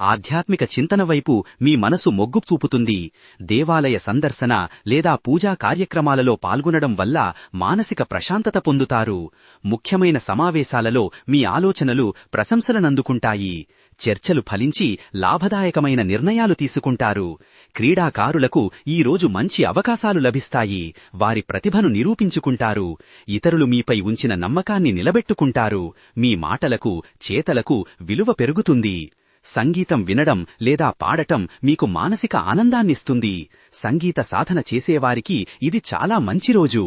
ఆధ్యాత్మిక చింతన వైపు మీ మనసు మొగ్గు చూపుతుంది. దేవాలయ సందర్శన లేదా పూజా కార్యక్రమాలలో పాల్గొనడం వల్ల మానసిక ప్రశాంతత పొందుతారు. ముఖ్యమైన సమావేశాలలో మీ ఆలోచనలు ప్రశంసలనందుకుంటాయి. చర్చలు ఫలించి లాభదాయకమైన నిర్ణయాలు తీసుకుంటారు. క్రీడాకారులకు ఈ రోజు మంచి అవకాశాలు లభిస్తాయి. వారి ప్రతిభను నిరూపించుకుంటారు. ఇతరులు మీపై ఉంచిన నమ్మకాన్ని నిలబెట్టుకుంటారు. మీ మాటలకు చేతలకు విలువ పెరుగుతుంది. సంగీతం వినడం లేదా పాడటం మీకు మానసిక ఆనందాన్నిస్తుంది. సంగీత సాధన చేసేవారికి ఇది చాలా మంచి రోజు.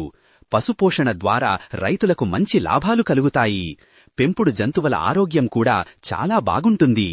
పశుపోషణ ద్వారా రైతులకు మంచి లాభాలు కలుగుతాయి. పెంపుడు జంతువుల ఆరోగ్యం కూడా చాలా బాగుంటుంది.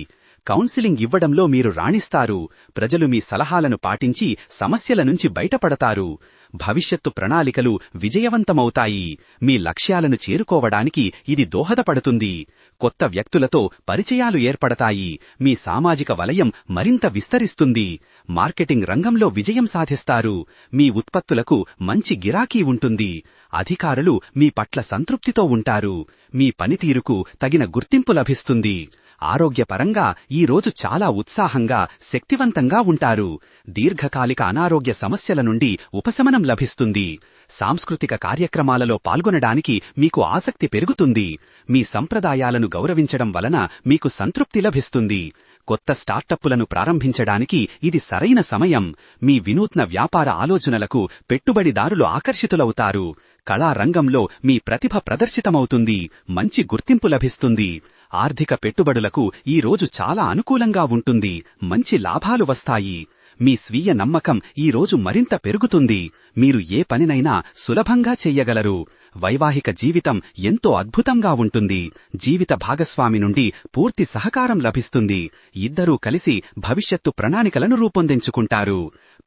కౌన్సిలింగ్ ఇవ్వడంలో మీరు రాణిస్తారు. ప్రజలు మీ సలహాలను పాటించి సమస్యల నుంచి బయటపడతారు. భవిష్యత్తు ప్రణాళికలు విజయవంతమవుతాయి. మీ లక్ష్యాలను చేరుకోవడానికి ఇది దోహదపడుతుంది. కొత్త వ్యక్తులతో పరిచయాలు ఏర్పడతాయి. మీ సామాజిక వలయం మరింత విస్తరిస్తుంది. మార్కెటింగ్ రంగంలో విజయం సాధిస్తారు. మీ ఉత్పత్తులకు మంచి గిరాకీ ఉంటుంది. అధికారులు మీ పట్ల సంతృప్తితో ఉంటారు. మీ పనితీరుకు తగిన గుర్తింపు లభిస్తుంది. ఆరోగ్యపరంగా ఈ రోజు చాలా ఉత్సాహంగా శక్తివంతంగా ఉంటారు. దీర్ఘకాలిక అనారోగ్య సమస్యల నుండి ఉపశమనం లభిస్తుంది. సాంస్కృతిక కార్యక్రమాలలో పాల్గొనడానికి మీకు ఆసక్తి పెరుగుతుంది. మీ సంప్రదాయాలను గౌరవించడం వలన మీకు సంతృప్తి లభిస్తుంది. కొత్త స్టార్టప్పులను ప్రారంభించడానికి ఇది సరైన సమయం. మీ వినూత్న వ్యాపార ఆలోచనలకు పెట్టుబడిదారులు ఆకర్షితులవుతారు. కళారంగంలో మీ ప్రతిభ ప్రదర్శితమవుతుంది. మంచి గుర్తింపు లభిస్తుంది. ఆర్థిక పెట్టుబడులకు ఈ రోజు చాలా అనుకూలంగా ఉంటుంది. మంచి లాభాలు వస్తాయి. మీ స్వీయ నమ్మకం ఈ రోజు మరింత పెరుగుతుంది. మీరు ఏ పనినైనా సులభంగా చెయ్యగలరు వైవాహిక జీవితం ఎంతో అద్భుతంగా ఉంటుంది. జీవిత భాగస్వామి నుండి పూర్తి సహకారం లభిస్తుంది. ఇద్దరూ కలిసి భవిష్యత్తు ప్రణాళికలను రూపొందించుకుంటారు.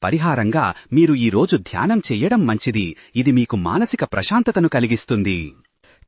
పరిహారంగా మీరు ఈ రోజు ధ్యానం చెయ్యడం మంచిది. ఇది మీకు మానసిక ప్రశాంతతను కలిగిస్తుంది.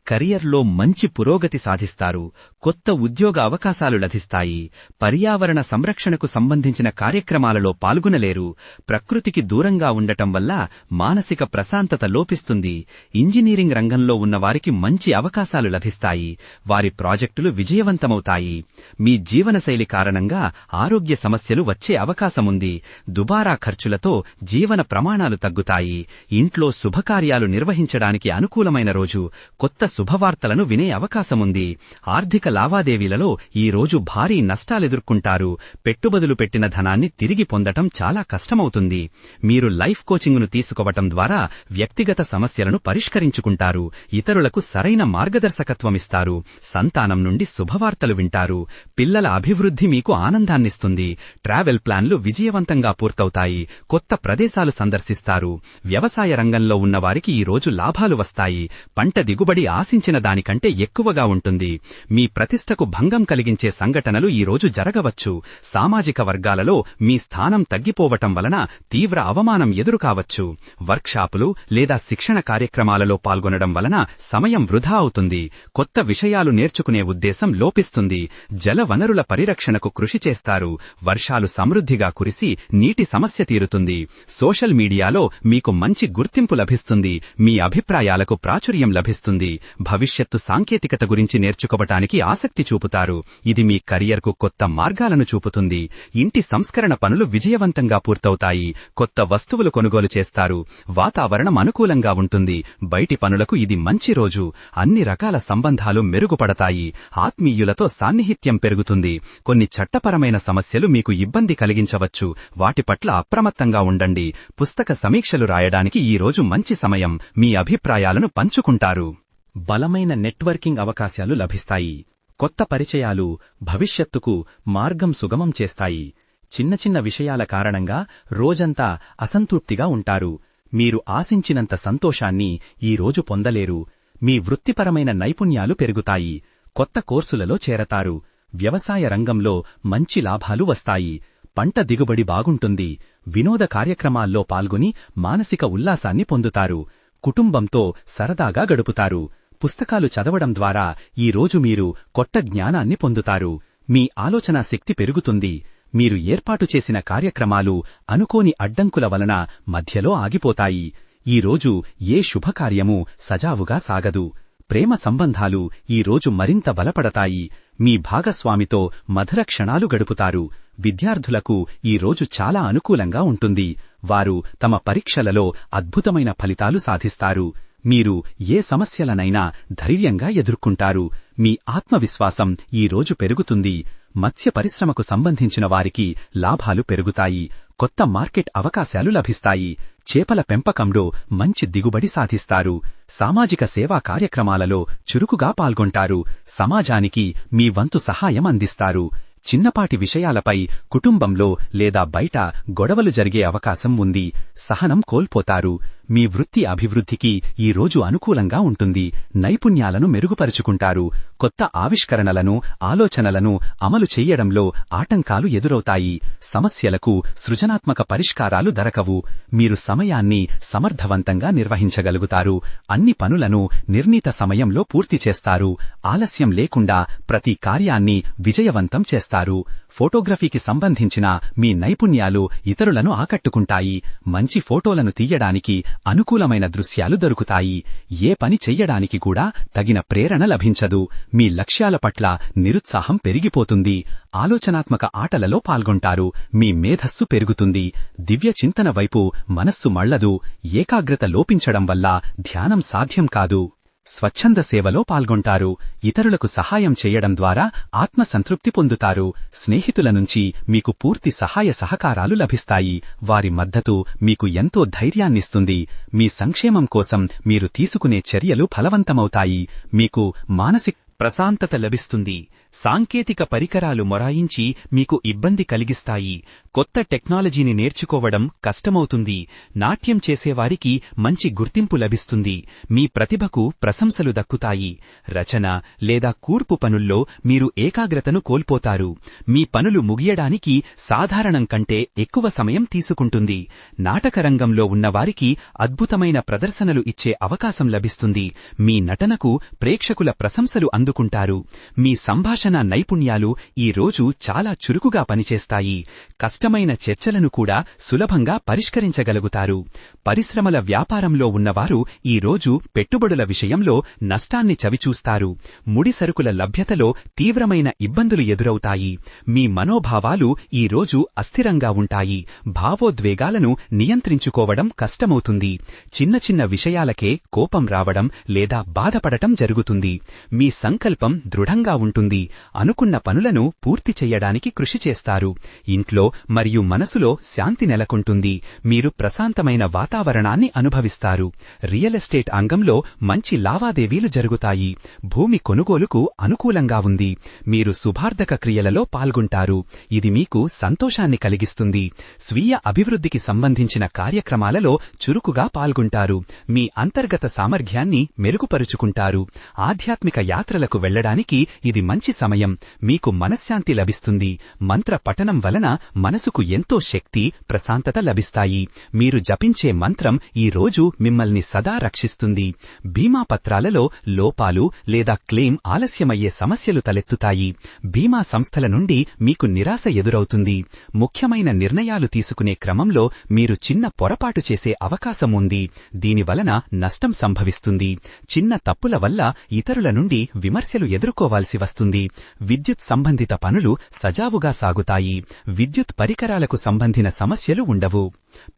కెరియర్లో మంచి పురోగతి సాధిస్తారు కొత్త ఉద్యోగ అవకాశాలు లభిస్తాయి పర్యావరణ సంరక్షణకు సంబంధించిన కార్యక్రమాలలో పాల్గొనలేరు ప్రకృతికి దూరంగా ఉండటం వల్ల మానసిక ప్రశాంతత లోపిస్తుంది ఇంజనీరింగ్ రంగంలో ఉన్నవారికి మంచి అవకాశాలు లభిస్తాయి వారి ప్రాజెక్టులు విజయవంతమవుతాయి. మీ జీవనశైలి కారణంగా ఆరోగ్య సమస్యలు వచ్చే అవకాశముంది దుబారా ఖర్చులతో జీవన ప్రమాణాలు తగ్గుతాయి ఇంట్లో శుభకార్యాలు నిర్వహించడానికి అనుకూలమైన రోజు కొత్త శుభవార్తలను వినే అవకాశముంది. ఆర్థిక లావాదేవీలలో ఈ రోజు భారీ నష్టాలెదుర్కొంటారు. పెట్టుబడులు పెట్టిన ధనాన్ని తిరిగి పొందటం చాలా కష్టమవుతుంది. మీరు లైఫ్ కోచింగ్ను తీసుకోవటం ద్వారా వ్యక్తిగత సమస్యలను పరిష్కరించుకుంటారు. ఇతరులకు సరైన మార్గదర్శకత్వమిస్తారు. సంతానం నుండి శుభవార్తలు వింటారు. పిల్లల అభివృద్ధి మీకు ఆనందాన్నిస్తుంది. ట్రావెల్ ప్లాన్లు విజయవంతంగా పూర్తవుతాయి. కొత్త ప్రదేశాలు సందర్శిస్తారు. వ్యవసాయ రంగంలో ఉన్నవారికి ఈ రోజు లాభాలు వస్తాయి. పంట దిగుబడి ఆశించిన దానికంటే ఎక్కువగా ఉంటుంది. మీ ప్రతిష్టకు భంగం కలిగించే సంఘటనలు ఈరోజు జరగవచ్చు. సామాజిక వర్గాలలో మీ స్థానం తగ్గిపోవటం వలన తీవ్ర అవమానం ఎదురుకావచ్చు. వర్క్షాపులు లేదా శిక్షణ కార్యక్రమాలలో పాల్గొనడం వలన సమయం వృధా అవుతుంది. కొత్త విషయాలు నేర్చుకునే ఉద్దేశం లోపిస్తుంది. జల వనరుల పరిరక్షణకు కృషి చేస్తారు. వర్షాలు సమృద్ధిగా కురిసి నీటి సమస్య తీరుతుంది. సోషల్ మీడియాలో మీకు మంచి గుర్తింపు లభిస్తుంది. మీ అభిప్రాయాలకు ప్రాచుర్యం లభిస్తుంది. భవిష్యత్తు సాంకేతికత గురించి నేర్చుకోవటానికి ఆసక్తి చూపుతారు. ఇది మీ కెరియర్కు కొత్త మార్గాలను చూపుతుంది. ఇంటి సంస్కరణ పనులు విజయవంతంగా పూర్తవుతాయి. కొత్త వస్తువులు కొనుగోలు చేస్తారు. వాతావరణం అనుకూలంగా ఉంటుంది. బయటి పనులకు ఇది మంచి రోజు. అన్ని రకాల సంబంధాలు మెరుగుపడతాయి. ఆత్మీయులతో సాన్నిహిత్యం పెరుగుతుంది. కొన్ని చట్టపరమైన సమస్యలు మీకు ఇబ్బంది కలిగించవచ్చు. వాటి పట్ల అప్రమత్తంగా ఉండండి. పుస్తక సమీక్షలు రాయడానికి ఈ రోజు మంచి సమయం. మీ అభిప్రాయాలను పంచుకుంటారు. బలమైన నెట్వర్కింగ్ అవకాశాలు లభిస్తాయి. కొత్త పరిచయాలు భవిష్యత్తుకు మార్గం సుగమం చేస్తాయి. చిన్న చిన్న విషయాల కారణంగా రోజంతా అసంతృప్తిగా ఉంటారు. మీరు ఆశించినంత సంతోషాన్ని ఈ రోజు పొందలేరు. మీ వృత్తిపరమైన నైపుణ్యాలు పెరుగుతాయి. కొత్త కోర్సులలో చేరతారు. వ్యవసాయ రంగంలో మంచి లాభాలు వస్తాయి. పంట దిగుబడి బాగుంటుంది. వినోద కార్యక్రమాల్లో పాల్గొని మానసిక ఉల్లాసాన్ని పొందుతారు. కుటుంబంతో సరదాగా గడుపుతారు. పుస్తకాలు చదవడం ద్వారా ఈ రోజు మీరు కొత్త జ్ఞానాన్ని పొందుతారు. మీ ఆలోచనా శక్తి పెరుగుతుంది. మీరు ఏర్పాటు చేసిన కార్యక్రమాలు అనుకోని అడ్డంకుల వలన మధ్యలో ఆగిపోతాయి. ఈ రోజు ఏ శుభకార్యమూ సజావుగా సాగదు. ప్రేమ సంబంధాలు ఈ రోజు మరింత బలపడతాయి. మీ భాగస్వామితో మధుర క్షణాలు గడుపుతారు. విద్యార్థులకు ఈ రోజు చాలా అనుకూలంగా ఉంటుంది. వారు తమ పరీక్షలలో అద్భుతమైన ఫలితాలు సాధిస్తారు. మీరు ఏ సమస్యలనైనా ధైర్యంగా ఎదుర్కొంటారు. మీ ఆత్మవిశ్వాసం ఈ రోజు పెరుగుతుంది. మత్స్య పరిశ్రమకు సంబంధించిన వారికి లాభాలు పెరుగుతాయి. కొత్త మార్కెట్ అవకాశాలు లభిస్తాయి. చేపల పెంపకంలో మంచి దిగుబడి సాధిస్తారు. సామాజిక సేవా కార్యక్రమాలలో చురుకుగా పాల్గొంటారు. సమాజానికి మీ వంతు సహాయం అందిస్తారు. చిన్నపాటి విషయాలపై కుటుంబంలో లేదా బయట గొడవలు జరిగే అవకాశం ఉంది. సహనం కోల్పోతారు. మీ వృత్తి అభివృద్ధికి ఈ రోజు అనుకూలంగా ఉంటుంది. నైపుణ్యాలను మెరుగుపరుచుకుంటారు. కొత్త ఆవిష్కరణలను ఆలోచనలను అమలు చెయ్యడంలో ఆటంకాలు ఎదురవుతాయి. సమస్యలకు సృజనాత్మక పరిష్కారాలు దొరకవు. మీరు సమయాన్ని సమర్థవంతంగా నిర్వహించగలుగుతారు. అన్ని పనులను నిర్ణీత సమయంలో పూర్తి చేస్తారు. ఆలస్యం లేకుండా ప్రతి కార్యాన్ని విజయవంతం చేస్తారు. ఫోటోగ్రఫీకి సంబంధించిన మీ నైపుణ్యాలు ఇతరులను ఆకట్టుకుంటాయి. మంచి ఫోటోలను తీయడానికి అనుకూలమైన దృశ్యాలు దొరుకుతాయి. ఏ పని చెయ్యడానికి కూడా తగిన ప్రేరణ లభించదు. మీ లక్ష్యాల పట్ల నిరుత్సాహం పెరిగిపోతుంది. ఆలోచనాత్మక ఆటలలో పాల్గొంటారు. మీ మేధస్సు పెరుగుతుంది. దివ్య చింతన వైపు మనస్సు మళ్ళదు ఏకాగ్రత లోపించడం వల్ల ధ్యానం సాధ్యం కాదు. స్వచ్ఛంద సేవలో పాల్గొంటారు. ఇతరులకు సహాయం చేయడం ద్వారా ఆత్మసంతృప్తి పొందుతారు. స్నేహితుల నుంచి మీకు పూర్తి సహాయ సహకారాలు లభిస్తాయి. వారి మద్దతు మీకు ఎంతో ధైర్యాన్నిస్తుంది. మీ సంక్షేమం కోసం మీరు తీసుకునే చర్యలు ఫలవంతమవుతాయి. మీకు మానసిక ప్రశాంతత లభిస్తుంది. సాంకేతిక పరికరాలు మొరాయించి మీకు ఇబ్బంది కలిగిస్తాయి. కొత్త టెక్నాలజీని నేర్చుకోవడం కష్టమవుతుంది. నాట్యం చేసేవారికి మంచి గుర్తింపు లభిస్తుంది. మీ ప్రతిభకు ప్రశంసలు దక్కుతాయి. రచన లేదా కూర్పు పనుల్లో మీరు ఏకాగ్రతను కోల్పోతారు. మీ పనులు ముగియడానికి సాధారణం కంటే ఎక్కువ సమయం తీసుకుంటుంది. నాటకరంగంలో ఉన్నవారికి అద్భుతమైన ప్రదర్శనలు ఇచ్చే అవకాశం లభిస్తుంది. మీ నటనకు ప్రేక్షకుల ప్రశంసలు అందుకుంటారు. మీ సంభాషణ నైపుణ్యాలు ఈ రోజు చాలా చురుకుగా పనిచేస్తాయి. కష్టమైన చర్చలను కూడా సులభంగా పరిష్కరించగలుగుతారు. పరిశ్రమల వ్యాపారంలో ఉన్నవారు ఈ రోజు పెట్టుబడుల విషయంలో నష్టాన్ని చవిచూస్తారు. ముడి సరుకుల లభ్యతలో తీవ్రమైన ఇబ్బందులు ఎదురవుతాయి. మీ మనోభావాలు ఈ రోజు అస్థిరంగా ఉంటాయి. భావోద్వేగాలను నియంత్రించుకోవడం కష్టమవుతుంది. చిన్న చిన్న విషయాలకే కోపం రావడం లేదా బాధపడటం జరుగుతుంది. మీ సంకల్పం దృఢంగా ఉంటుంది. అనుకున్న పనులను పూర్తి చెయ్యడానికి కృషి చేస్తారు. ఇంట్లో మరియు మనసులో శాంతి నెలకొంటుంది. మీరు ప్రశాంతమైన వాతావరణాన్ని అనుభవిస్తారు. రియల్ ఎస్టేట్ అంగంలో మంచి లావాదేవీలు జరుగుతాయి. భూమి కొనుగోలుకు అనుకూలంగా ఉంది. మీరు శుభార్థక క్రియలలో పాల్గొంటారు. ఇది మీకు సంతోషాన్ని కలిగిస్తుంది. స్వీయ అభివృద్ధికి సంబంధించిన కార్యక్రమాలలో చురుకుగా పాల్గొంటారు. మీ అంతర్గత సామర్థ్యాన్ని మెరుగుపరుచుకుంటారు. ఆధ్యాత్మిక యాత్రలకు వెళ్ళడానికి ఇది మంచి సమయం మీకు మనశ్శాంతి లభిస్తుంది. మంత్ర పఠనం వలన మనసుకు ఎంతో శక్తి ప్రశాంతత లభిస్తాయి. మీరు జపించే మంత్రం ఈ రోజు మిమ్మల్ని సదా రక్షిస్తుంది. బీమా పత్రాలలో లోపాలు లేదా క్లెయిమ్ ఆలస్యమయ్యే సమస్యలు తలెత్తుతాయి. బీమా సంస్థల నుండి మీకు నిరాశ ఎదురవుతుంది. ముఖ్యమైన నిర్ణయాలు తీసుకునే క్రమంలో మీరు చిన్న పొరపాటు చేసే అవకాశం ఉంది. దీనివలన నష్టం సంభవిస్తుంది. చిన్న తప్పుల వల్ల ఇతరుల నుండి విమర్శలు ఎదుర్కోవాల్సి వస్తుంది. విద్యుత్ సంబంధిత పనులు సజావుగా సాగుతాయి. విద్యుత్ పరికరాలకు సంబంధిన సమస్యలు ఉండవు.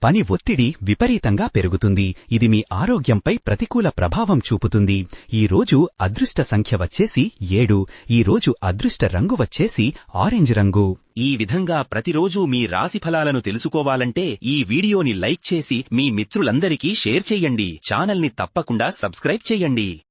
పని ఒత్తిడి విపరీతంగా పెరుగుతుంది. ఇది మీ ఆరోగ్యంపై ప్రతికూల ప్రభావం చూపుతుంది. ఈ రోజు అదృష్ట సంఖ్య వచ్చేసి ఏడు. ఈ రోజు అదృష్ట రంగు వచ్చేసి ఆరెంజ్ రంగు. ఈ విధంగా ప్రతిరోజు మీ రాశి ఫలాలను తెలుసుకోవాలంటే ఈ వీడియోని లైక్ చేసి మీ మిత్రులందరికీ షేర్ చేయండి. ఛానల్ని తప్పకుండా సబ్స్క్రైబ్ చేయండి.